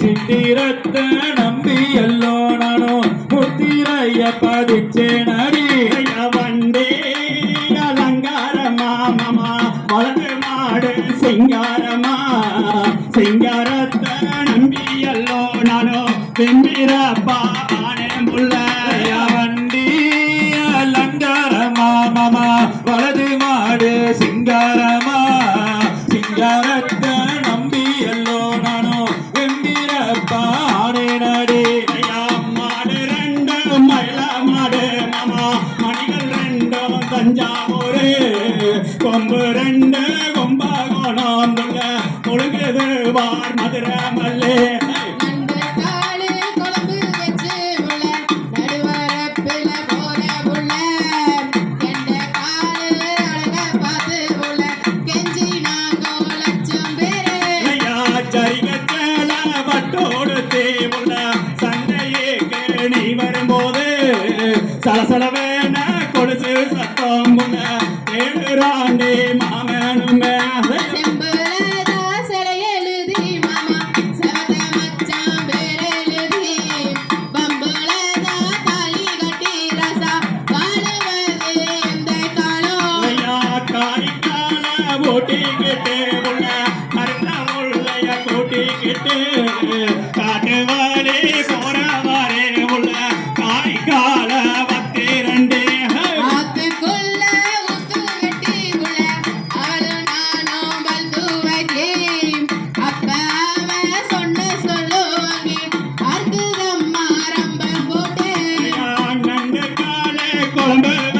சித்திரத்தை நம்பி எல்லோ நானும் புத்திரைய பதிச்சே நடி வண்டே அலங்காரமா மாமா. வளர்ந்து மாடு சிங்காரமா. சிங்காரத்தை நம்பி எல்லோ நானும் திம்பிரப்பா ஆனே முல்ல சிங்காரத்தை நம்பி எல்லோ நானும் வெம்பிரப்பா நடி. ஐயா, மாடு ரெண்டு மயில மாடு மாமா. மணிகள் ரெண்டும் தஞ்சாவூரு கொம்பு ரெண்டு கும்பகோணம் புள்ள முழுகுது வார் மதுரை மல்லே. சுட்டிக்கிட்டு காட்டுவாரே போறவாரே உள்ள காய்கால பத்து ரெண்டு. குழம்பு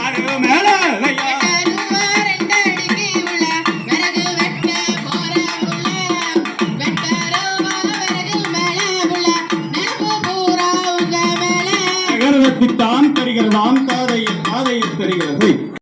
பித்தான் தருகிறதாம் தாதையை தாதையை தருகிறது.